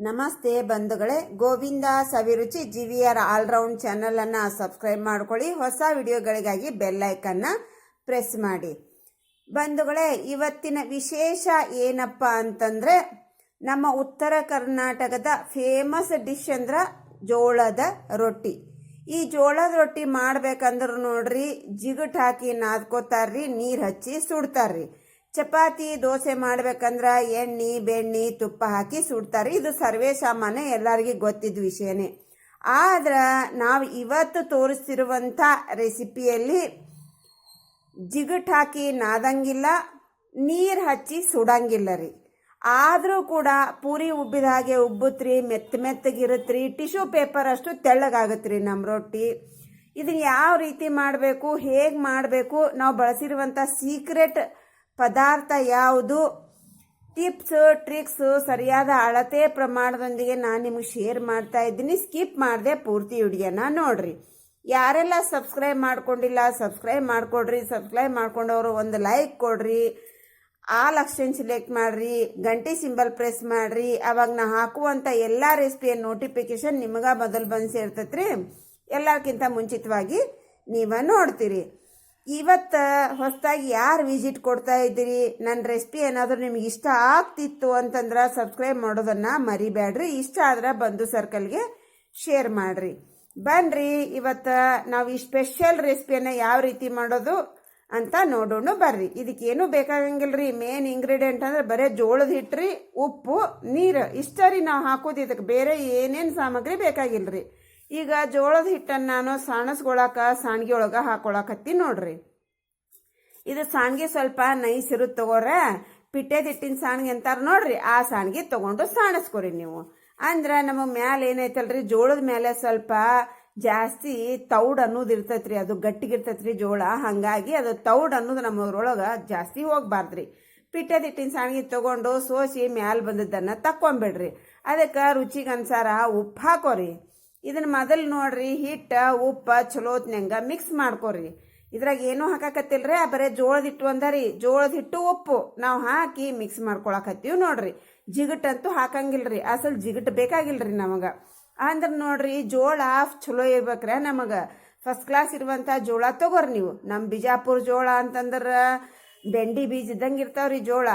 ನಮಸ್ತೆ ಬಂಧುಗಳೇ, Govinda Saviruchi G V R all round ಚಾನಲನ್ನು ಸಬ್ಸ್ಕ್ರೈಬ್ ಮಾಡ್ಕೊಳ್ಳಿ. ಹೊಸ ವಿಡಿಯೋಗಳಿಗಾಗಿ ಬೆಲ್ ಐಕನ್ನ ಪ್ರೆಸ್ ಮಾಡಿ. ಬಂಧುಗಳೇ, ಇವತ್ತಿನ ವಿಶೇಷ ಏನಪ್ಪ ಅಂತಂದರೆ, ನಮ್ಮ ಉತ್ತರ ಕರ್ನಾಟಕದ ಫೇಮಸ್ ಡಿಶ್ ಅಂದ್ರೆ ಜೋಳದ ರೊಟ್ಟಿ. ಈ ಜೋಳದ ರೊಟ್ಟಿ ಮಾಡ್ಬೇಕಂದ್ರೆ ನೋಡ್ರಿ, ಜಿಗುಟ್ ಹಾಕಿ ನಾದ್ಕೋತಾರ್ರಿ, ನೀರು ಹಚ್ಚಿ ಸುಡ್ತಾರ್ರಿ. ಚಪಾತಿ, ದೋಸೆ ಮಾಡ್ಬೇಕಂದ್ರ ಎಣ್ಣೆ, ಬೆಣ್ಣೆ, ತುಪ್ಪ ಹಾಕಿ ಸುಡ್ತಾರೆ. ಇದು ಸರ್ವೇ ಸಾಮಾನ್ಯ ಎಲ್ಲರಿಗೂ ಗೊತ್ತಿದ್ದ ವಿಷಯನೇ. ಆದ್ರೆ ನಾವು ಇವತ್ತು ತೋರಿಸ್ತಿರುವಂಥ ರೆಸಿಪಿಯಲ್ಲಿ ಜಿಗುಟ್ ಹಾಕಿ ನಾದಂಗಿಲ್ಲ, ನೀರು ಹಚ್ಚಿ ಸುಡಂಗಿಲ್ಲ ರೀ. ಆದರೂ ಕೂಡ ಪೂರಿ ಉಬ್ಬಿದ ಹಾಗೆ ಉಬ್ಬುತ್ರಿ, ಮೆತ್ತ ಮೆತ್ತಗಿರುತ್ರಿ, ಟಿಶ್ಯೂ ಪೇಪರ್ ಅಷ್ಟು ತೆಳ್ಳಗಾಗುತ್ತೆ ರೀ ನಮ್ಮ ರೊಟ್ಟಿ. ಇದನ್ನ ಯಾವ ರೀತಿ ಮಾಡಬೇಕು, ಹೇಗೆ ಮಾಡಬೇಕು, ನಾವು ಬಳಸಿರುವಂಥ ಸೀಕ್ರೆಟ್ ಪದಾರ್ಥ ಯಾವುದು? ಟಿಪ್ಸ್, ಟ್ರಿಕ್ಸ್, ಸರಿಯಾದ ಅಳತೆ ಪ್ರಮಾಣದೊಂದಿಗೆ ನಾನು ನಿಮಗೆ ಶೇರ್ ಮಾಡ್ತಾ ಇದ್ದೀನಿ. ಸ್ಕಿಪ್ ಮಾಡದೆ ಪೂರ್ತಿ ವಿಡಿಯೋನ ನೋಡ್ರಿ. ಯಾರೆಲ್ಲ ಸಬ್ಸ್ಕ್ರೈಬ್ ಮಾಡ್ಕೊಂಡಿಲ್ಲ, ಸಬ್ಸ್ಕ್ರೈಬ್ ಮಾಡ್ಕೊಡ್ರಿ. ಸಬ್ಸ್ಕ್ರೈಬ್ ಮಾಡ್ಕೊಂಡವರು ಒಂದು ಲೈಕ್ ಕೊಡ್ರಿ. ಆಲ್ ಲಕ್ಷನ್ ಸಿಲೆಕ್ಟ್ ಮಾಡ್ರಿ. ಗಂಟೆ ಸಿಂಬಲ್ ಪ್ರೆಸ್ ಮಾಡ್ರಿ. ಅವಾಗ ನಾ ಹಾಕುವಂಥ ಎಲ್ಲ ರೆಸಿಪಿಯ ನೋಟಿಫಿಕೇಶನ್ ನಿಮಗ ಮೊದಲು ಬಂದು ಸೇರ್ತೈತ್ರಿ. ಎಲ್ಲಕ್ಕಿಂತ ಮುಂಚಿತವಾಗಿ ನೀವ ನೋಡ್ತೀರಿ. ಇವತ್ತು ಹೊಸದಾಗಿ ಯಾರು ವಿಸಿಟ್ ಕೊಡ್ತಾ ಇದ್ದೀರಿ? ನನ್ನ ರೆಸಿಪಿ ಏನಾದರೂ ನಿಮ್ಗೆ ಇಷ್ಟ ಆಗ್ತಿತ್ತು ಅಂತಂದ್ರೆ ಸಬ್ಸ್ಕ್ರೈಬ್ ಮಾಡೋದನ್ನು ಮರಿಬೇಡ್ರಿ ಇಷ್ಟ ಆದ್ರೆ ಬಂಧು ಸರ್ಕಲ್ಗೆ ಶೇರ್ ಮಾಡ್ರಿ. ಬನ್ರಿ, ಇವತ್ತು ನಾವು ಈ ಸ್ಪೆಷಲ್ ರೆಸಿಪಿಯನ್ನು ಯಾವ ರೀತಿ ಮಾಡೋದು ಅಂತ ನೋಡೋಣ ಬರ್ರಿ. ಇದಕ್ಕೇನು ರೀ ಮೇನ್ ಇಂಗ್ರೀಡಿಯೆಂಟ್ ಅಂದ್ರೆ ಬರೀ ಜೋಳದ ಹಿಟ್ರಿ, ಉಪ್ಪು, ನೀರು. ಇಷ್ಟ ರೀ ನಾವು ಹಾಕೋದು. ಇದಕ್ಕೆ ಬೇರೆ ಏನೇನು ಸಾಮಗ್ರಿ ಬೇಕಾಗಿಲ್ರಿ. ಈಗ ಜೋಳದ ಹಿಟ್ಟನ್ನು ನಾನು ಸಾಣಸ್ಕೊಳಕ ಸಾಣ್ಗಿ ಒಳಗೆ ಹಾಕೊಳಕತ್ತಿ ನೋಡ್ರಿ. ಇದು ಸಾಣ್ಗಿ ಸ್ವಲ್ಪ ನೈಸ್ ಇರುತ್ತೆ ತಗೋರ ಪಿಟ್ಟೆದ ಹಿಟ್ಟಿನ ಸಾಣ್ಗಿ ಅಂತಾರೆ ನೋಡ್ರಿ. ಆ ಸಾಣ್ಗಿ ತಗೊಂಡು ಸಾಣಿಸ್ಕೊರಿ ನೀವು. ಅಂದ್ರೆ ನಮ್ಮ ಮ್ಯಾಲೆ ಏನೈತಲ್ರಿ, ಜೋಳದ ಮೇಲೆ ಸ್ವಲ್ಪ ಜಾಸ್ತಿ ತೌಡ್ ಅನ್ನೋದು ಇರ್ತೈತ್ರಿ. ಅದು ಗಟ್ಟಿಗಿರ್ತೈತ್ರಿ ಜೋಳ. ಹಾಗಾಗಿ ಅದು ತೌಡ್ ಅನ್ನೋದು ನಮ್ಮದ್ರೊಳಗೆ ಜಾಸ್ತಿ ಹೋಗ್ಬಾರ್ದ್ರಿ. ಪಿಟ್ಟದ ಹಿಟ್ಟಿನ ಸಾಣಿಗೆ ತಗೊಂಡು ಸೋಸಿ ಮ್ಯಾಲ ಬಂದದ್ದನ್ನು ತಕ್ಕೊಂಬಿಡ್ರಿ. ಅದಕ್ಕೆ ರುಚಿಗೆ ಅನ್ಸಾರ ಉಪ್ಪು ಹಾಕೋರಿ. ಇದನ್ನ ಮೊದಲು ನೋಡ್ರಿ, ಹಿಟ್ಟು, ಉಪ್ಪು ಚಲೋತ್ನಂಗ ಮಿಕ್ಸ್ ಮಾಡ್ಕೊರಿ. ಇದ್ರಾಗ ಏನೂ ಹಾಕಾಕತ್ತಿಲ್ರಿ ಬರೇ ಜೋಳದ ಹಿಟ್ಟು ಅಂದರಿ. ಜೋಳದ ಹಿಟ್ಟು, ಉಪ್ಪು. ನಾವು ಹಾಕಿ ಮಿಕ್ಸ್ ಮಾಡ್ಕೊಳಕತ್ತೀವಿ ನೋಡ್ರಿ. ಜಿಗಟಂತೂ ಹಾಕಂಗಿಲ್ರಿ. ಅಸಲ್ ಜಿಗಟ್ ಬೇಕಾಗಿಲ್ರಿ ನಮಗೆ. ಅಂದ್ರೆ ನೋಡ್ರಿ, ಜೋಳ ಚಲೋ ಇರ್ಬೇಕ್ರೆ ನಮಗೆ. ಫಸ್ಟ್ ಕ್ಲಾಸ್ ಇರುವಂಥ ಜೋಳ ತಗೋರಿ ನೀವು. ನಮ್ಮ ಬಿಜಾಪುರ ಜೋಳ ಅಂತಂದ್ರೆ ಬೆಂಡಿ ಬೀಜ ಇದ್ದಂಗೆ ಇರ್ತಾವ್ರಿ ಜೋಳ.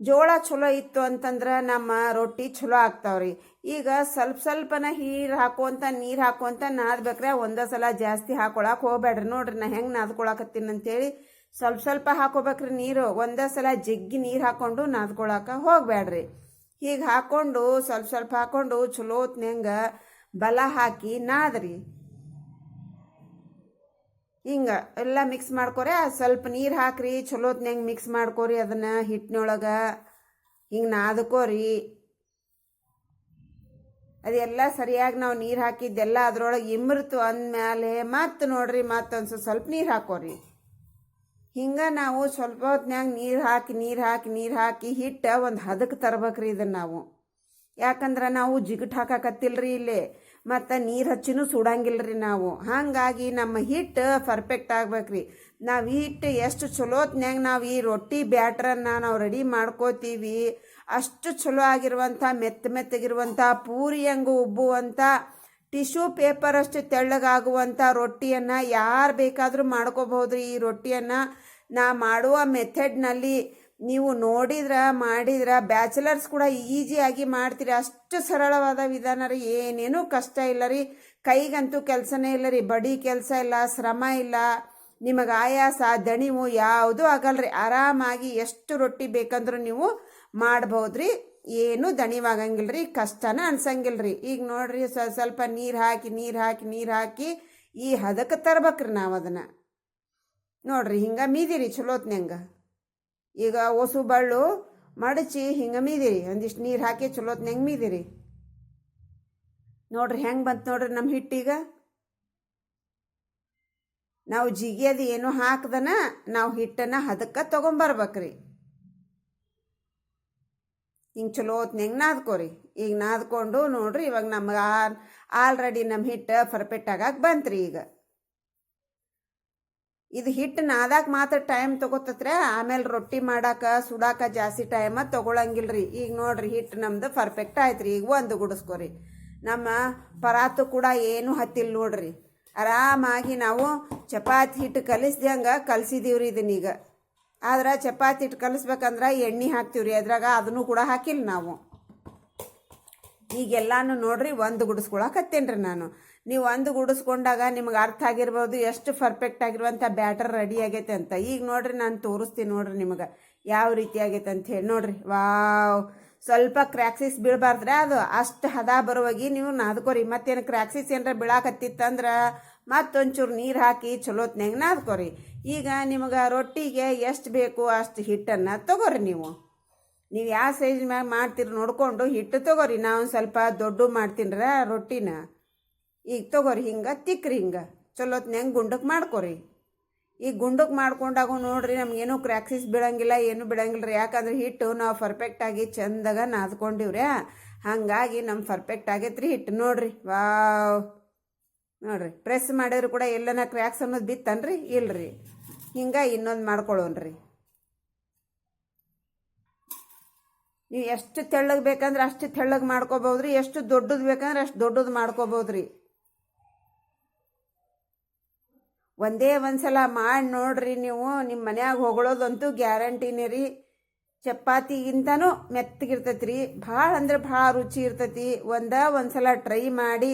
ಜೋಳ ಚಲೋ ಇತ್ತು ಅಂತಂದ್ರೆ ನಮ್ಮ ರೊಟ್ಟಿ ಚಲೋ ಆಗ್ತಾವ್ರಿ. ಈಗ ಸ್ವಲ್ಪ ಸ್ವಲ್ಪನ ನೀರು ಹಾಕುವಂತ ನೀರು ಹಾಕುವಂತ ನಾದ್ಬೇಕ್ರೆ ಒಂದೇ ಸಲ ಜಾಸ್ತಿ ಹಾಕೊಳಕ್ ಹೋಗ್ಬೇಡ್ರಿ ನೋಡ್ರಿ ನಾ ಹೆಂಗೆ ನಾದ್ಕೊಳಕತ್ತೀನಿ ಅಂತೇಳಿ ಸ್ವಲ್ಪ ಸ್ವಲ್ಪ ಹಾಕೋಬೇಕ್ರಿ ನೀರು. ಒಂದೇ ಸಲ ಜಗ್ಗಿ ನೀರು ಹಾಕೊಂಡು ನಾದ್ಕೊಳಕ ಹೋಗ್ಬೇಡ್ರಿ ಹೀಗೆ ಹಾಕೊಂಡು ಸ್ವಲ್ಪ ಸ್ವಲ್ಪ ಹಾಕೊಂಡು ಚಲೋ ಹೊತ್ನ್ಯಾಂಗ ಬಲ ಹಾಕಿ ನಾದ್ರಿ. ಹಿಂಗೆ ಎಲ್ಲ ಮಿಕ್ಸ್ ಮಾಡ್ಕೋರಿ ಸ್ವಲ್ಪ ನೀರು ಹಾಕ್ರಿ ಚಲೋತ್ನಂಗೆ ಮಿಕ್ಸ್ ಮಾಡ್ಕೊರಿ ಅದನ್ನು ಹಿಟ್ಟಿನೊಳಗೆ ಹಿಂಗೆ ನಾದಕೋರಿ ಅದೆಲ್ಲ ಸರಿಯಾಗಿ ನಾವು ನೀರು ಹಾಕಿದ್ದೆಲ್ಲ ಅದರೊಳಗೆ ಇಮ್ರಿತು ಅಂದಮೇಲೆ ಮತ್ತೆ ನೋಡ್ರಿ ಮತ್ತೊಂದು ಸ್ವಲ್ಪ ನೀರು ಹಾಕೋರಿ. ಹಿಂಗೆ ನಾವು ಸ್ವಲ್ಪ ಹೊತ್ನ್ಯಾಗ ನೀರು ಹಾಕಿ ನೀರು ಹಾಕಿ ನೀರು ಹಾಕಿ ಹಿಟ್ಟು ಒಂದು ಹದಕ್ಕೆ ತರ್ಬೇಕ್ರಿ ಇದನ್ನು ನಾವು. ಯಾಕಂದ್ರೆ ನಾವು ಜಿಗಟ್ ಹಾಕಕತ್ತಿಲ್ರಿ ಇಲ್ಲಿ. ಮತ್ತು ನೀರು ಹಚ್ಚಿನೂ ರೀ ನಾವು. ಹಾಗಾಗಿ ನಮ್ಮ ಹಿಟ್ಟು ಪರ್ಫೆಕ್ಟ್ ಆಗ್ಬೇಕ್ರಿ. ನಾವು ಹಿಟ್ಟು ಎಷ್ಟು ಚಲೋತ್ನ್ಯಾಗ ನಾವು ಈ ರೊಟ್ಟಿ ಬ್ಯಾಟ್ರನ್ನು ನಾವು ರೆಡಿ ಮಾಡ್ಕೋತೀವಿ. ಅಷ್ಟು ಚಲೋ ಆಗಿರುವಂಥ, ಮೆತ್ತ ಮೆತ್ತಗಿರುವಂಥ, ಪೂರಿ ಹಂಗೆ ಉಬ್ಬುವಂಥ, ಟಿಶ್ಯೂ ಪೇಪರ್ ಅಷ್ಟು ತೆಳ್ಳಗಾಗುವಂಥ ರೊಟ್ಟಿಯನ್ನು ಯಾರು ಬೇಕಾದರೂ ಮಾಡ್ಕೋಬಹುದ್ರಿ. ಈ ರೊಟ್ಟಿಯನ್ನು ನಾ ಮಾಡುವ ಮೆಥಡ್ನಲ್ಲಿ ನೀವು ನೋಡಿದ್ರ, ಮಾಡಿದ್ರ, ಬ್ಯಾಚುಲರ್ಸ್ ಕೂಡ ಈಸಿಯಾಗಿ ಮಾಡ್ತೀರಿ. ಅಷ್ಟು ಸರಳವಾದ ವಿಧಾನ ರೀ. ಏನೇನೂ ಕಷ್ಟ ಇಲ್ಲ ರೀ. ಕೈಗಂತೂ ಕೆಲಸನೇ ಇಲ್ಲ ರೀ. ಬಡಿ ಕೆಲಸ ಇಲ್ಲ, ಶ್ರಮ ಇಲ್ಲ. ನಿಮಗೆ ಆಯಾಸ, ದಣಿವು ಯಾವುದೂ ಆಗಲ್ರಿ ಆರಾಮಾಗಿ ಎಷ್ಟು ರೊಟ್ಟಿ ಬೇಕಂದ್ರೂ ನೀವು ಮಾಡ್ಬೋದ್ರಿ ಏನು ದಣಿವಾಗಂಗಿಲ್ಲ ರೀ. ಕಷ್ಟನ ಅನ್ಸಂಗಿಲ್ಲ ರೀ. ಈಗ ನೋಡ್ರಿ ಸ್ವಲ್ಪ ನೀರು ಹಾಕಿ ನೀರು ಹಾಕಿ ನೀರು ಹಾಕಿ ಈ ಹದಕ್ಕೆ ತರ್ಬೇಕ್ರಿ ನಾವು ಅದನ್ನು. ನೋಡ್ರಿ, ಹಿಂಗೆ ಮೀದಿರಿ ಚಲೋತ್ನಂಗ ಈಗ ಓಸು ಬಳ್ಳು ಮಡಚಿ ಹಿಂಗೆ ಒಂದಿಷ್ಟು ನೀರು ಹಾಕಿ ಚಲೋತ್ನಂಗೆ ಮೀದಿರಿ. ನೋಡ್ರಿ ಹೆಂಗೆ ಬಂತು ನೋಡ್ರಿ ನಮ್ಮ ಹಿಟ್ಟೀಗ. ನಾವು ಜಿಗಿಯೋದು ಏನು ಹಾಕ್ದನ ನಾವು ಹಿಟ್ಟನ್ನು ಹದಕ್ಕೆ ತೊಗೊಂಬರ್ಬೇಕ್ರಿ. ಹಿಂಗೆ ಚಲೋ ಹೊತ್ನ್ಯಾಗ ನಾದ್ಕೋರಿ. ಈಗ ನಾದ್ಕೊಂಡು ನೋಡ್ರಿ ಇವಾಗ ನಮ್ಗೆ ಆಲ್ರೆಡಿ ನಮ್ಮ ಹಿಟ್ಟು ಪರ್ಫೆಕ್ಟ್ ಆಗಕ್ಕೆ ಬಂತ್ರಿ ಈಗ. ಇದು ಹಿಟ್ಟು ನಾದಾಕ ಮಾತ್ರ ಟೈಮ್ ತಗೋತತ್ರ ಆಮೇಲೆ ರೊಟ್ಟಿ ಮಾಡಾಕ, ಸುಡಾಕ ಜಾಸ್ತಿ ಟೈಮ ರೀ ಈಗ ನೋಡ್ರಿ ಹಿಟ್ಟು ನಮ್ದು ಪರ್ಫೆಕ್ಟ್ ಆಯ್ತು ರೀ ಈಗ ಒಂದು ಗುಡಿಸ್ಕೊರಿ. ನಮ್ಮ ಪರಾತು ಕೂಡ ಏನು ಹತ್ತಿಲ್ಲ ನೋಡ್ರಿ. ಆರಾಮಾಗಿ ನಾವು ಚಪಾತಿ ಹಿಟ್ಟು ಕಲಿಸ್ದಂಗೆ ರೀ ಇದನ್ನೀಗ. ಆದ್ರೆ ಚಪಾತಿ ಹಿಟ್ಟು ಕಲಿಸ್ಬೇಕಂದ್ರೆ ಎಣ್ಣೆ ಹಾಕ್ತೀವ್ರಿ. ಅದ್ರಾಗ ಅದನ್ನು ಕೂಡ ಹಾಕಿಲ್ಲ ನಾವು. ಈಗೆಲ್ಲಾನು ನೋಡ್ರಿ ಒಂದು ಗುಡಿಸ್ಕೊಳಕತ್ತೇನ್ರಿ ನಾನು. ನೀವು ಒಂದು ಗುಡಿಸ್ಕೊಂಡಾಗ ನಿಮ್ಗೆ ಅರ್ಥ ಆಗಿರ್ಬೋದು, ಎಷ್ಟು ಪರ್ಫೆಕ್ಟ್ ಆಗಿರುವಂಥ ಬ್ಯಾಟರ್ ರೆಡಿ ಆಗೈತೆ ಅಂತ. ಈಗ ನೋಡ್ರಿ ನಾನು ತೋರಿಸ್ತೀನಿ ನೋಡ್ರಿ ನಿಮಗೆ ಯಾವ ರೀತಿ ಆಗೈತೆ ಅಂತ ಹೇಳಿ. ನೋಡ್ರಿ, ವಾವ್. ಸ್ವಲ್ಪ ಕ್ರ್ಯಾಕ್ಸಿಸ್ ಬೀಳಬಾರ್ದ್ರೆ ಅದು ಅಷ್ಟು ಹದ ಬರುವಾಗಿ ನೀವು ನಾದ್ಕೋರಿ. ಮತ್ತೇನು ಕ್ರ್ಯಾಕ್ಸಿಸ್ ಏನಾರ ಬೀಳಾಕತ್ತಿತ್ತಂದ್ರೆ ಮತ್ತೊಂಚೂರು ನೀರು ಹಾಕಿ ಚಲೋತ್ನಾಗ ನಾದ್ಕೋರಿ. ಈಗ ನಿಮಗೆ ರೊಟ್ಟಿಗೆ ಎಷ್ಟು ಬೇಕು ಅಷ್ಟು ಹಿಟ್ಟನ್ನು ತಗೋರಿ ನೀವು. ನೀವು ಯಾವ ಸೈಜ್ ಮ್ಯಾಗ ಮಾಡ್ತೀರಿ ನೋಡಿಕೊಂಡು ಹಿಟ್ಟು ತಗೋರಿ. ನಾವು ಸ್ವಲ್ಪ ದೊಡ್ಡ ಮಾಡ್ತೀನ್ರ ರೊಟ್ಟಿನ. ಈಗ ತಗೋರಿ ಹಿಂಗೆ ತಿಕ್ಕ್ರಿ ಹಿಂಗೆ. ಚಲೋತ್ನ್ಯಾಂಗ ಗುಂಡಕ್ಕೆ ಮಾಡ್ಕೊರಿ. ಈಗ ಗುಂಡಕ್ಕೆ ಮಾಡ್ಕೊಂಡಾಗ ನೋಡ್ರಿ ನಮ್ಗೇನು ಕ್ರ್ಯಾಕ್ಸಿಸ್ ಬೀಳಂಗಿಲ್ಲ, ಏನು ಬಿಡೋಂಗಿಲ್ಲ ರೀ ಯಾಕಂದ್ರೆ ಹಿಟ್ಟು ನಾವು ಪರ್ಫೆಕ್ಟಾಗಿ ಚಂದಾಗ ನಾದ್ಕೊಂಡಿವ್ರಿ. ಹಾಗಾಗಿ ನಮ್ಮ ಪರ್ಫೆಕ್ಟ್ ಆಗೈತೆ ರೀ ಹಿಟ್ಟು. ನೋಡ್ರಿ, ವಾವ್. ನೋಡ್ರಿ ಪ್ರೆಸ್ ಮಾಡಿದ್ರು ಕೂಡ ಎಲ್ಲನ ಕ್ರ್ಯಾಕ್ಸ್ ಅನ್ನೋದು ಬಿತ್ತನ್ರಿ? ಇಲ್ರಿ. ಹಿಂಗೆ ಇನ್ನೊಂದು ಮಾಡ್ಕೊಳ್ಳೋಣ್ರಿ ನೀವು ಎಷ್ಟು ತೆಳ್ಳಗೆ ಬೇಕಂದ್ರೆ ಅಷ್ಟು ತೆಳ್ಳಗೆ ಮಾಡ್ಕೋಬೋದ್ರಿ, ಎಷ್ಟು ದೊಡ್ಡದು ಬೇಕಂದ್ರೆ ಅಷ್ಟು ದೊಡ್ಡದು ಮಾಡ್ಕೋಬೋದ್ರಿ. ಒಂದೇ ಒಂದ್ಸಲ ಮಾಡಿ ನೋಡ್ರಿ ನೀವು ನಿಮ್ಮ ಮನ್ಯಾಗ ಹೊಗಳೋದಂತೂ ಗ್ಯಾರಂಟಿನೇ ರೀ. ಚಪಾತಿಗಿಂತನೂ ಮೆತ್ತಗಿರ್ತೈತಿ ರೀ ಭಾಳ ಅಂದ್ರೆ ಭಾಳ ರುಚಿ ಇರ್ತೈತಿ. ಒಂದ ಒಂದ್ಸಲ ಟ್ರೈ ಮಾಡಿ,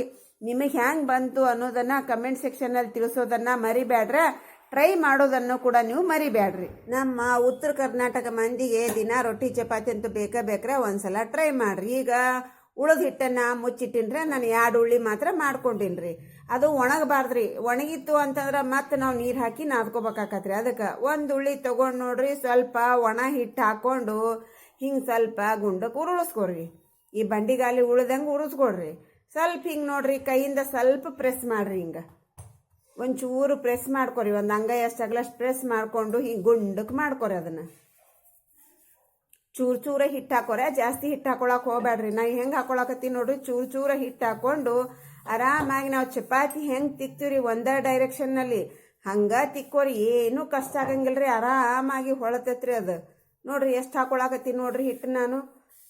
ನಿಮಗೆ ಹ್ಯಾಂಗೆ ಬಂತು ಅನ್ನೋದನ್ನು ಕಮೆಂಟ್ ಸೆಕ್ಷನಲ್ಲಿ ತಿಳಿಸೋದನ್ನು ಮರಿಬೇಡ್ರ ಟ್ರೈ ಮಾಡೋದನ್ನು ಕೂಡ ನೀವು ಮರಿಬೇಡ್ರಿ ನಮ್ಮ ಉತ್ತರ ಕರ್ನಾಟಕ ಮಂದಿಗೆ ದಿನ ರೊಟ್ಟಿ ಚಪಾತಿ ಅಂತೂ ಬೇಕೇ ಬೇಕ್ರೆ ಒಂದ್ಸಲ ಟ್ರೈ ಮಾಡ್ರಿ. ಈಗ ಉಳಿದ ಹಿಟ್ಟನ್ನು ಮುಚ್ಚಿಟ್ಟಿನ್ರೆ ನಾನು ಎರಡು ಉಳ್ಳಿ ಮಾತ್ರ ಮಾಡ್ಕೊಂಡಿನ್ರಿ. ಅದು ಒಣಗಬಾರ್ದ್ರಿ. ಒಣಗಿತ್ತು ಅಂತಂದ್ರೆ ಮತ್ತೆ ನಾವು ನೀರು ಹಾಕಿ ನಾದ್ಕೋಬೇಕಾಕತ್ರಿ. ಅದಕ್ಕೆ ಒಂದು ಉಳ್ಳಿ ತೊಗೊಂಡು ನೋಡ್ರಿ ಸ್ವಲ್ಪ ಒಣ ಹಿಟ್ಟು ಹಾಕ್ಕೊಂಡು ಹಿಂಗೆ ಸ್ವಲ್ಪ ಗುಂಡಕ್ಕೆ ಉರುಳಿಸ್ಕೊಡ್ರಿ. ಈ ಬಂಡಿಗಾಲಿ ಉಳ್ದಂಗೆ ಉರುಸ್ಕೊಡ್ರಿ. ಸ್ವಲ್ಪ ಹಿಂಗೆ ನೋಡ್ರಿ ಕೈಯಿಂದ ಸ್ವಲ್ಪ ಪ್ರೆಸ್ ಮಾಡ್ರಿ ಹಿಂಗೆ. ಒಂಚೂರು ಪ್ರೆಸ್ ಮಾಡ್ಕೊರಿ. ಒಂದು ಅಂಗೈ ಅಷ್ಟಾಗ್ಲಷ್ಟು ಪ್ರೆಸ್ ಮಾಡಿಕೊಂಡು ಹಿಂಗೆ ಗುಂಡಕ್ಕೆ ಮಾಡ್ಕೊರಿ ಅದನ್ನು. ಚೂರು ಚೂರ ಹಿಟ್ಟು ಹಾಕೋರೆ. ಜಾಸ್ತಿ ಹಿಟ್ಟು ಹಾಕೊಳಕ್ ಹೋಗ್ಬೇಡ್ರಿ ನಾ ಹೆಂಗೆ ಹಾಕೊಳಕತ್ತೀನಿ ನೋಡ್ರಿ. ಚೂರು ಚೂರ ಹಿಟ್ಟು ಹಾಕ್ಕೊಂಡು ಆರಾಮಾಗಿ ನಾವು ಚಪಾತಿ ಹೆಂಗೆ ತಿಕ್ತೀವಿ ಒಂದೇ ಡೈರೆಕ್ಷನ್ನಲ್ಲಿ ಹಂಗೆ ತಿಕ್ಕೋರಿ. ಏನೂ ಕಷ್ಟ ಆಗಂಗಿಲ್ರಿ. ಆರಾಮಾಗಿ ಹೊಳತೈತ್ರಿ ಅದು. ನೋಡ್ರಿ ಎಷ್ಟು ಹಾಕೊಳಕತ್ತೀನಿ ನೋಡ್ರಿ ಹಿಟ್ಟು ನಾನು.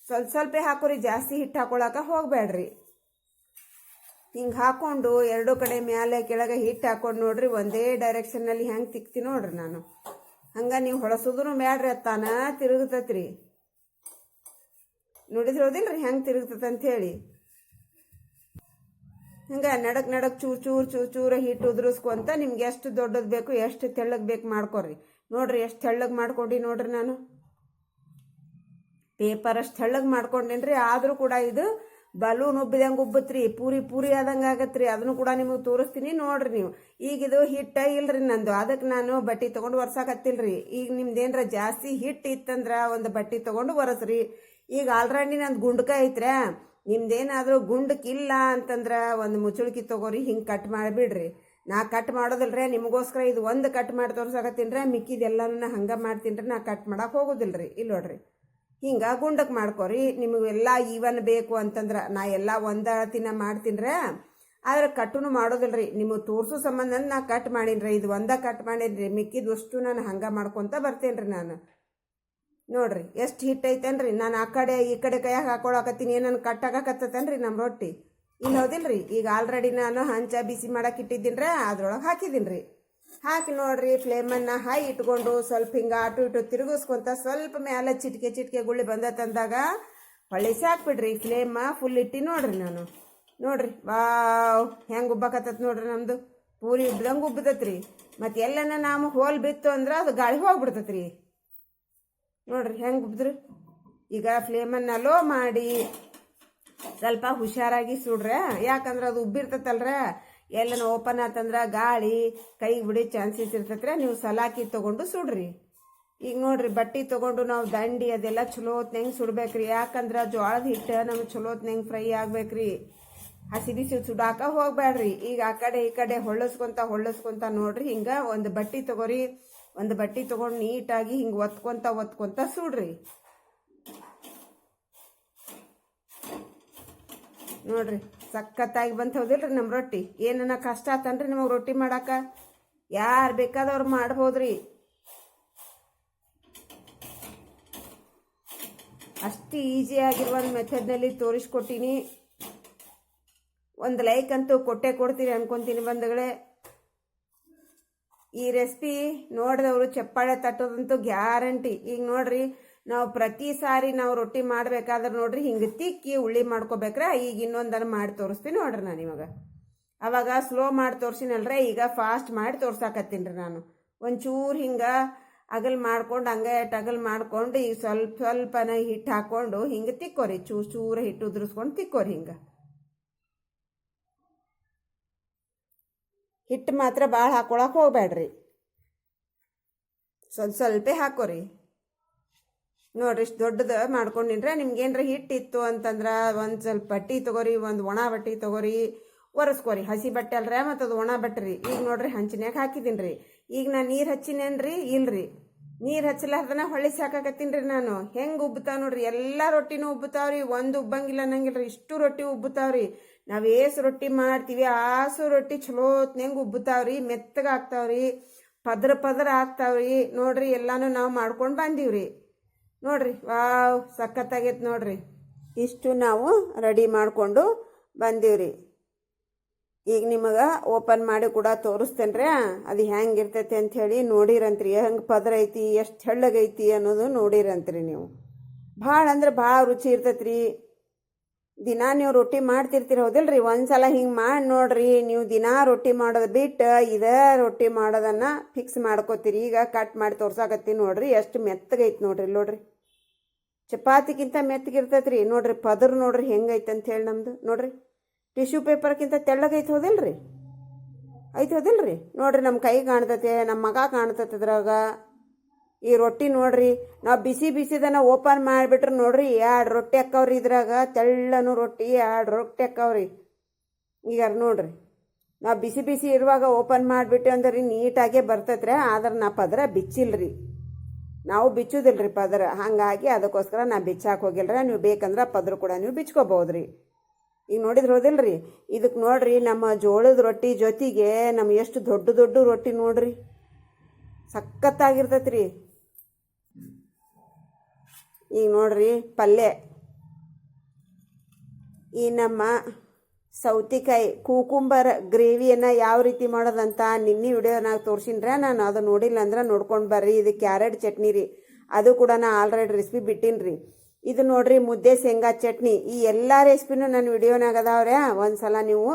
ಸ್ವಲ್ಪ ಸ್ವಲ್ಪ ಹಾಕೋರಿ. ಜಾಸ್ತಿ ಹಿಟ್ಟು ಹಾಕೊಳಕ ಹೋಗ್ಬೇಡ್ರಿ ಹಿಂಗೆ ಹಾಕೊಂಡು ಎರಡು ಕಡೆ ಮೇಲೆ ಕೆಳಗೆ ಹಿಟ್ಟು ಹಾಕೊಂಡು ನೋಡ್ರಿ ಒಂದೇ ಡೈರೆಕ್ಷನ್ನಲ್ಲಿ ಹೆಂಗೆ ತಿಕ್ತಿ ನೋಡ್ರಿ ನಾನು. ಹಂಗೆ ನೀವು ಹೊಳಸೋದ್ರು ಬೇಡ್ರಿ ಅತ್ತಾನ. ತಿರುಗ್ತೈತ್ರಿ. ನೋಡಿದ್ರೆ ಹೋದಿಲ್ರಿ ಹೆಂಗೆ ಹೇಳಿ ಅಂಥೇಳಿ ಹಂಗೆ ನಡಕ್ ನಡಕ್ ಚೂರು ಚೂರು ಚೂರು ಚೂರ ಹಿಟ್ಟು ಉದುರಿಸ್ಕೊಂತ ನಿಮ್ಗೆ ಎಷ್ಟು ದೊಡ್ಡದು ಬೇಕು, ಎಷ್ಟು ತೆಳ್ಳಗೆ ಬೇಕು ಮಾಡ್ಕೊರಿ. ನೋಡ್ರಿ ಎಷ್ಟು ತೆಳ್ಳಗೆ ಮಾಡ್ಕೊಂಡು ನೋಡ್ರಿ ನಾನು. ಪೇಪರ್ ಅಷ್ಟು ತೆಳ್ಳಗೆ ಮಾಡ್ಕೊಂಡೇನ್ರಿ, ಆದರೂ ಕೂಡ ಇದು ಬಲೂನ್ ಉಬ್ಬಿದಂಗೆ ಉಬ್ಬತ್ರಿ, ಪೂರಿ ಪೂರಿ ಆದಂಗೆ ಆಗತ್ರಿ, ಅದನ್ನು ಕೂಡ ನಿಮಗೆ ತೋರಿಸ್ತೀನಿ ನೋಡ್ರಿ ನೀವು. ಈಗ ಇದು ಹಿಟ್ಟ ಇಲ್ರಿ ನಂದು ಅದಕ್ಕೆ ನಾನು ಬಟ್ಟೆ ತೊಗೊಂಡು ಒರ್ಸಾಕತ್ತಿಲ್ರಿ. ಈಗ ನಿಮ್ದೇನ್ರ ಜಾಸ್ತಿ ಹಿಟ್ಟು ಇತ್ತಂದ್ರೆ ಒಂದು ಬಟ್ಟೆ ತೊಗೊಂಡು ಒರೆಸ್ರಿ. ಈಗ ಆಲ್ರೆಡಿ ನಂದು ಗುಂಡ್ಕ ಐತ್ರ್ಯಾ ನಿಮ್ದೇನಾದರೂ ಗುಂಡಕ್ಕಿಲ್ಲ ಅಂತಂದ್ರೆ ಒಂದು ಮುಚ್ಚುಳ್ಕಿ ತಗೋರಿ, ಹಿಂಗೆ ಕಟ್ ಮಾಡಿಬಿಡ್ರಿ. ನಾ ಕಟ್ ಮಾಡೋದಿಲ್ರಿ, ನಿಮಗೋಸ್ಕರ ಇದು ಒಂದು ಕಟ್ ಮಾಡಿ ತೋರ್ಸಾಕತ್ತೀನಿ ರೀ ಮಿಕ್ಕಿದೆಲ್ಲನೂ ಹಂಗೆ ಮಾಡ್ತೀನಿ ರೀ ನಾ ಕಟ್ ಮಾಡೋಕೆ ಹೋಗೋದಿಲ್ಲ ರೀ ಇಲ್ಲಿ ನೋಡ್ರಿ. ಹಿಂಗೆ ಗುಂಡಕ್ಕೆ ಮಾಡ್ಕೊರಿ ನಿಮಗೆಲ್ಲ ಈವನ್ ಬೇಕು ಅಂತಂದ್ರೆ ನಾ ಎಲ್ಲ ಒಂದ ತಿನ್ನ ಮಾಡ್ತೀನಿ ಆದ್ರೆ ಕಟ್ಟುನು ಮಾಡೋದಿಲ್ರಿ. ನಿಮಗೆ ತೋರಿಸೋ ಸಂಬಂಧ ನಾ ಕಟ್ ಮಾಡೀನಿ ಇದು ಒಂದ ಕಟ್ ಮಾಡೀನಿ ರೀ ಮಿಕ್ಕಿದಷ್ಟು ನಾನು ಹಂಗೆ ಮಾಡ್ಕೊತ ಬರ್ತೇನೆ ರೀ ನಾನು. ನೋಡ್ರಿ, ಎಷ್ಟು ಹಿಟ್ ಐತೇನ್ರಿ? ನಾನು ಆ ಕಡೆ, ಈ ಕಡೆ ಕೈಯಾಗ ಹಾಕೊಳಕತ್ತೀನಿ ಏನನ್ನು ಕಟ್ಟಾಗಕತ್ತೇನ್ರಿ ನಮ್ಮ ರೊಟ್ಟಿ? ಇಲ್ಲಿ ಹೌದಿಲ್ರಿ, ಈಗ ಆಲ್ರೆಡಿ ನಾನು ಹಂಚ ಬಿಸಿ ಮಾಡಕ್ಕೆ ಇಟ್ಟಿದ್ದೀನಿ ರೀ ಅದ್ರೊಳಗೆ ಹಾಕಿದ್ದೀನಿ ರೀ ಹಾಕಿ ನೋಡ್ರಿ ಫ್ಲೇಮನ್ನು ಹೈ ಇಟ್ಕೊಂಡು ಸ್ವಲ್ಪ ಹಿಂಗೆ ಆಟು ಇಟ್ಟು ತಿರುಗಿಸ್ಕೊಂತ ಸ್ವಲ್ಪ ಮೇಲೆ ಚಿಟಿಕೆ ಚಿಟಿಕೆ ಗುಳ್ಳಿ ಬಂದತಂದಾಗ ಹೊಳ್ಳಿಸಿ ಹಾಕ್ಬಿಡ್ರಿ ಫ್ಲೇಮ ಫುಲ್ ಇಟ್ಟು ನೋಡ್ರಿ ನಾನು. ನೋಡ್ರಿ, ವಾವ್, ಹೆಂಗೆ ಉಬ್ಬಕತ್ತತ್ ನೋಡ್ರಿ ನಮ್ಮದು ಪೂರಿ ಉಬ್ದಂಗೆ ಉಬ್ಬತತ್ರಿ ಮತ್ತೆ ಎಲ್ಲನ ನಾವು ಹೋಲ್ ಬಿತ್ತು ಅಂದ್ರೆ ಅದು ಗಾಳಿ ಹೋಗ್ಬಿಡ್ತತ್ರಿ. ನೋಡ್ರಿ, ಹೆಂಗೆ ಉಬ್ಬಿದ್ರಿ ಈಗ ಫ್ಲೇಮನ್ನು ಲೋ ಮಾಡಿ ಸ್ವಲ್ಪ ಹುಷಾರಾಗಿ ಸುಡ್ರೆ. ಯಾಕಂದ್ರೆ ಅದು ಉಬ್ಬಿರ್ತತಲ್ರ, ಎಲ್ಲನ ಓಪನ್ ಆತಂದ್ರೆ ಗಾಳಿ ಕೈಗೆ ಬಿಡಿ ಚಾನ್ಸಸ್ ಇರ್ತೈತ್ರೆ. ನೀವು ಸಲಾಕಿ ತೊಗೊಂಡು ಸುಡ್ರಿ. ಈಗ ನೋಡ್ರಿ, ಬಟ್ಟೆ ತೊಗೊಂಡು ನಾವು ದಂಡಿ ಅದೆಲ್ಲ ಚಲೋ ಹೊತ್ನಂಗೆ ಸುಡ್ಬೇಕ್ರಿ? ಯಾಕಂದ್ರೆ ಜೋಳದ ಹಿಟ್ಟು ನಮ್ಗೆ ಚಲೋ ಹೊತ್ನಂಗೆ ಫ್ರೈ ಆಗ್ಬೇಕ್ರಿ? ಹಸಿ ಬಿಸಿ ಸುಡಾಕ ಹೋಗ್ಬೇಡ್ರಿ ಈಗ ಆ ಕಡೆ ಈ ಕಡೆ ಹೊಳ್ಳಸ್ಕೊಂತ ಹೊಳ್ಳಸ್ಕೊಂತ ನೋಡ್ರಿ, ಹಿಂಗೆ ಒಂದು ಬಟ್ಟೆ ತಗೋರಿ. ಒಂದು ಬಟ್ಟೆ ತೊಗೊಂಡು ನೀಟಾಗಿ ಹಿಂಗೆ ಒತ್ಕೊಂತ ಒತ್ಕೊಂತ ಸುಡ್ರಿ. ನೋಡ್ರಿ, ಸಖತ್ತಾಗಿ ಬಂತ ಹೌದಿಲ್ರಿ ನಮ್ಮ ರೊಟ್ಟಿ. ಏನನ್ನ ಕಷ್ಟ ಆತನ್ರಿ ನಿಮಗೆ ರೊಟ್ಟಿ ಮಾಡಾಕ? ಯಾರು ಬೇಕಾದವ್ರು ಮಾಡ್ಬೋದ್ರಿ ಅಷ್ಟು ಈಸಿ ಆಗಿರುವ ಮೆಥಡ್ನಲ್ಲಿ ತೋರಿಸ್ಕೊಟ್ಟಿನಿ. ಒಂದು ಲೈಕ್ ಅಂತೂ ಕೊಟ್ಟೆ ಕೊಡ್ತೀರಿ ಅನ್ಕೊಂತೀನಿ ಬಂಧುಗಳೇ. ಈ ರೆಸಿಪಿ ನೋಡಿದವರು ಚಪ್ಪಾಳೆ ತಟ್ಟೋದಂತೂ ಗ್ಯಾರಂಟಿ ಈಗ ನೋಡ್ರಿ, ನಾವು ಪ್ರತಿ ಸಾರಿ ನಾವು ರೊಟ್ಟಿ ಮಾಡ್ಬೇಕಾದ್ರೆ ನೋಡ್ರಿ, ಹಿಂಗೆ ತಿಕ್ಕಿ ಉಳ್ಳಿ ಮಾಡ್ಕೋಬೇಕ್ರೆ ಈಗ ಇನ್ನೊಂದನ್ನು ಮಾಡಿ ತೋರಿಸ್ತೀನಿ ನೋಡ್ರಿ ನಾನು ಇವಾಗ. ಅವಾಗ ಸ್ಲೋ ಮಾಡಿ ತೋರಿಸಿನಲ್ರೆ, ಈಗ ಫಾಸ್ಟ್ ಮಾಡಿ ತೋರ್ಸಾಕತ್ತೀನಿ ರೀ ನಾನು. ಒಂಚೂರು ಹಿಂಗೆ ಅಗಲ್ ಮಾಡ್ಕೊಂಡು, ಹಂಗೆ ಟಗಲ್ ಮಾಡ್ಕೊಂಡು ಈಗ ಸ್ವಲ್ಪ ಸ್ವಲ್ಪನ ಹಿಟ್ಟು ಹಾಕ್ಕೊಂಡು ಹಿಂಗೆ ತಿಕ್ಕೋರಿ, ಚೂರು ಚೂರು ಹಿಟ್ಟು ಉದುರಿಸ್ಕೊಂಡು ತಿಕ್ಕೋರಿ ಹಿಂಗೆ. ಹಿಟ್ಟು ಮಾತ್ರ ಭಾಳ ಹಾಕೊಳಕ್ಕೆ ಹೋಗ್ಬೇಡ್ರಿ ಸ್ವಲ್ಪ ಸ್ವಲ್ಪ ಹಾಕೋರಿ. ನೋಡ್ರಿ ಇಷ್ಟು ದೊಡ್ಡದು ಮಾಡ್ಕೊಂಡಿನ್ರೆ. ನಿಮ್ಗೇನ್ರ ಹಿಟ್ಟು ಇತ್ತು ಅಂತಂದ್ರೆ ಒಂದು ಸ್ವಲ್ಪ ಬಟ್ಟೆ ತೊಗೋರಿ, ಒಂದು ಒಣ ಬಟ್ಟೆ ತೊಗೋರಿ, ಒರೆಸ್ಕೋರಿ. ಹಸಿ ಬಟ್ಟೆ ಅಲ್ರ ಮತ್ತು ಅದು ಒಣ ಬಟ್ಟೆ ರೀ ಈಗ ನೋಡ್ರಿ ಹಂಚಿನ್ಯಾಗ ಹಾಕಿದ್ದೀನಿ ರೀ ಈಗ ನಾನು ನೀರು ಹಚ್ಚಿನೇನ್ರಿ? ಇಲ್ರಿ. ನೀರು ಹಚ್ಚಲಾರ್ದನ ಹೊಳ್ಳಿ ಸಾಕಾಕತ್ತೀನಿ ರೀ ನಾನು. ಹೆಂಗೆ ಉಬ್ಬುತ್ತಾವ ನೋಡ್ರಿ? ಎಲ್ಲ ರೊಟ್ಟಿನೂ ಉಬ್ಬುತ್ತಾವ್ರಿ. ಒಂದು ಉಬ್ಬಂಗಿಲ್ಲ ಅನ್ನಂಗಿಲ್ಲ ಇಷ್ಟು ರೊಟ್ಟಿ ಉಬ್ಬುತ್ತಾವ್ರಿ. ನಾವು ಏಸು ರೊಟ್ಟಿ ಮಾಡ್ತೀವಿ, ಆಸು ರೊಟ್ಟಿ ಚಲೋ ಹೊತ್ನ್ಯಾಗ ಉಬ್ಬುತ್ತಾವ್ರಿ ಮೆತ್ತಗೆ ಆಗ್ತಾವ್ರಿ, ಪದ್ರ ಪದ್ರ ಆಗ್ತಾವ್ರಿ. ನೋಡ್ರಿ, ಎಲ್ಲಾನು ನಾವು ಮಾಡ್ಕೊಂಡು ಬಂದೀವ್ರಿ. ನೋಡ್ರಿ, ವಾವ್, ಸಖತ್ತಾಗೈತೆ ನೋಡ್ರಿ. ಇಷ್ಟು ನಾವು ರೆಡಿ ಮಾಡಿಕೊಂಡು ಬಂದೀವ್ರಿ. ಈಗ ನಿಮಗೆ ಓಪನ್ ಮಾಡಿ ಕೂಡ ತೋರಿಸ್ತೇನೆ ರೀ ಅದು ಅಂತ ಅಂಥೇಳಿ ನೋಡಿರಂತ್ರಿ. ಹೆಂಗೆ ಪದ್ರ ಐತಿ, ಎಷ್ಟು ತೆಳ್ಳಗೈತಿ ಅನ್ನೋದು ನೋಡಿರಂತ್ರಿ ನೀವು. ಭಾಳ ಅಂದ್ರೆ ಭಾಳ ರುಚಿ ಇರ್ತೈತ್ರಿ. ದಿನಾ ನೀವು ರೊಟ್ಟಿ ಮಾಡ್ತಿರ್ತೀರ, ಹೌದಿಲ್ರಿ? ಒಂದ್ಸಲ ಹಿಂಗೆ ಮಾಡಿ ನೋಡ್ರಿ, ನೀವು ದಿನಾ ರೊಟ್ಟಿ ಮಾಡೋದು ಬಿಟ್ಟು ಇದೇ ರೊಟ್ಟಿ ಮಾಡೋದನ್ನು ಫಿಕ್ಸ್ ಮಾಡ್ಕೋತೀರಿ. ಈಗ ಕಟ್ ಮಾಡಿ ತೋರ್ಸಾಕತ್ತೀನಿ ನೋಡ್ರಿ, ಎಷ್ಟು ಮೆತ್ತಗೈತೆ ನೋಡ್ರಿ ನೋಡ್ರಿ. ಚಪಾತಿಗಿಂತ ಮೆತ್ತಗಿರ್ತೈತೆ ರೀ ನೋಡ್ರಿ, ಪದರು ನೋಡ್ರಿ ಹೆಂಗೈತೆ ಹೇಳಿ ನಮ್ದು, ನೋಡ್ರಿ. ಟಿಶ್ಯೂ ಪೇಪರ್ಗಿಂತ ತೆಳ್ಳಗೈತೆ ಹೌದಿಲ್ರಿ? ಐತೆ ಹೌದಿಲ್ರಿ? ನೋಡ್ರಿ ನಮ್ಮ ಕೈ ಕಾಣ್ತೈತೆ ನಮ್ಮ ಮಗ ಕಾಣ್ತೈತೆ ಅದ್ರಾಗ ಈ ರೊಟ್ಟಿ ನೋಡ್ರಿ, ನಾವು ಬಿಸಿ ಬಿಸಿದನ ಓಪನ್ ಮಾಡಿಬಿಟ್ರೆ ನೋಡ್ರಿ ಎರಡು ರೊಟ್ಟಿ ಅಕ್ಕವ್ರಿ ಇದ್ರಾಗ, ತೆಳ್ಳನು ರೊಟ್ಟಿ, ಎರಡು ರೊಟ್ಟಿ ಅಕ್ಕವ್ರಿ. ಈಗ ನೋಡ್ರಿ, ನಾವು ಬಿಸಿ ಬಿಸಿ ಇರುವಾಗ ಓಪನ್ ಮಾಡಿಬಿಟ್ಟೆ ಅಂದ್ರೆ ನೀಟಾಗೆ ಬರ್ತೈತ್ರಿ, ಆದ್ರೆ ನಾ ಪದರ ಬಿಚ್ಚಿಲ್ರಿ. ನಾವು ಬಿಚ್ಚುದಿಲ್ರಿ ಪದರ, ಹಾಗಾಗಿ ಅದಕ್ಕೋಸ್ಕರ ನಾ ಬಿಚ್ಚಾಕ್ ಹೋಗಿಲ್ರಿ, ನೀವು ಬೇಕಂದ್ರೆ ಪದ್ರ ಕೂಡ ನೀವು ಬಿಚ್ಕೋಬಹುದ್ರಿ. ಈಗ ನೋಡಿದ್ರೆ ಹೋದಿಲ್ರಿ ಇದಕ್ಕೆ ನೋಡ್ರಿ ನಮ್ಮ ಜೋಳದ ರೊಟ್ಟಿ ಜೊತೆಗೆ ನಮ್ಮ ಎಷ್ಟು ದೊಡ್ಡ ದೊಡ್ಡ ರೊಟ್ಟಿ ನೋಡ್ರಿ. ಸಖತ್ತಾಗಿರ್ತೈತೆ ರೀ ಈಗ ನೋಡ್ರಿ ಪಲ್ಯ. ಈ ನಮ್ಮ ಸೌತಿಕಾಯಿ ಕೂಕುಂಬರ್ ಗ್ರೇವಿಯನ್ನು ಯಾವ ರೀತಿ ಮಾಡೋದಂತ ನಿನ್ನೆ ವಿಡಿಯೋನಾಗ ತೋರಿಸಿನ್ರೆ. ನಾನು ಅದು ನೋಡಿಲ್ಲ ಅಂದ್ರೆ ನೋಡ್ಕೊಂಡು ಬರ್ರಿ. ಇದು ಕ್ಯಾರೆಟ್ ಚಟ್ನಿ ರೀ. ಅದು ಕೂಡ ನಾ ಆಲ್ರೆಡಿ ರೆಸಿಪಿ ಬಿಟ್ಟಿನಿ ರೀ ಇದು ನೋಡ್ರಿ ಮುದ್ದೆ ಶೇಂಗಾ ಚಟ್ನಿ. ಈ ಎಲ್ಲ ರೆಸಿಪಿನೂ ನನ್ನ ವಿಡಿಯೋನಾಗ ಅದಾವ್ರೆ. ಒಂದು ಸಲ ನೀವು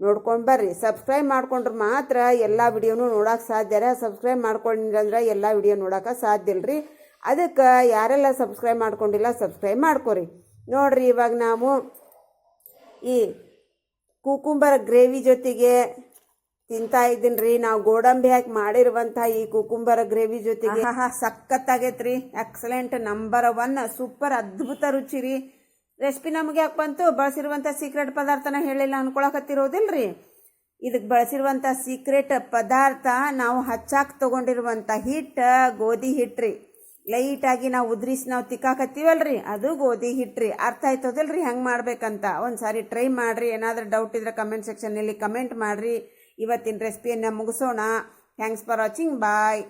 ನೋಡ್ಕೊಂಡು ಬರ್ರಿ. ಸಬ್ಸ್ಕ್ರೈಬ್ ಮಾಡ್ಕೊಂಡ್ರೆ ಮಾತ್ರ ಎಲ್ಲ ವಿಡಿಯೋನು ನೋಡೋಕೆ ಸಾಧ್ಯ ಸಬ್ಸ್ಕ್ರೈಬ್ ಮಾಡ್ಕೊಂಡ್ರಂದ್ರೆ ಎಲ್ಲ ವಿಡಿಯೋ ನೋಡೋಕೆ ಸಾಧ್ಯ ಇಲ್ರಿ. ಅದಕ್ಕೆ ಯಾರೆಲ್ಲ ಸಬ್ಸ್ಕ್ರೈಬ್ ಮಾಡ್ಕೊಂಡಿಲ್ಲ ಸಬ್ಸ್ಕ್ರೈಬ್ ಮಾಡ್ಕೊರಿ. ನೋಡ್ರಿ, ಇವಾಗ ನಾವು ಈ ಕುಕುಂಬರ ಗ್ರೇವಿ ಜೊತೆಗೆ ತಿಂತಾ ಇದ್ದೀನಿ ರೀ ನಾವು ಗೋಡಂಬಿ ಹಾಕಿ ಮಾಡಿರುವಂಥ ಈ ಕುಕುಂಬರ ಗ್ರೇವಿ ಜೊತೆಗೆ ಸಖತ್ತಾಗೈತೆ ರೀ ಎಕ್ಸಲೆಂಟ್ ನಂಬರ್ ಒನ್ ಸೂಪರ್ ಅದ್ಭುತ ರುಚಿ ರೀ. ರೆಸಿಪಿ ನಮಗೆ ಯಾಕೆ ಬಂತು? ಬಳಸಿರುವಂಥ ಸೀಕ್ರೆಟ್ ಪದಾರ್ಥನ ಹೇಳಿಲ್ಲ ರೀ ಇದಕ್ಕೆ ಬಳಸಿರುವಂಥ ಸೀಕ್ರೆಟ್ ಪದಾರ್ಥ ನಾವು ಹಚ್ಚಾಕ್ ತೊಗೊಂಡಿರುವಂಥ ಹಿಟ್ಟು ಗೋಧಿ ಹಿಟ್ಟು ರೀ. ಲೈಟಾಗಿ ನಾವು ಉದ್ರಿಸಿ ನಾವು ತಿಕ್ಕಾಕತ್ತೀವಲ್ರಿ? ಅದು ಗೋಧಿ ಹಿಟ್ರಿ. ಅರ್ಥ ಆಯ್ತದಲ್ರಿ? ಹೆಂಗೆ ಮಾಡ್ಬೇಕಂತ. ಒಂದು ಸಾರಿ ಟ್ರೈ ಮಾಡಿರಿ. ಏನಾದರೂ ಡೌಟ್ ಇದ್ರೆ ಕಮೆಂಟ್ ಸೆಕ್ಷನ್ನಲ್ಲಿ ಕಮೆಂಟ್ ಮಾಡಿರಿ. ಇವತ್ತಿನ ರೆಸಿಪಿಯನ್ನು ಮುಗಿಸೋಣ. Thanks for watching bye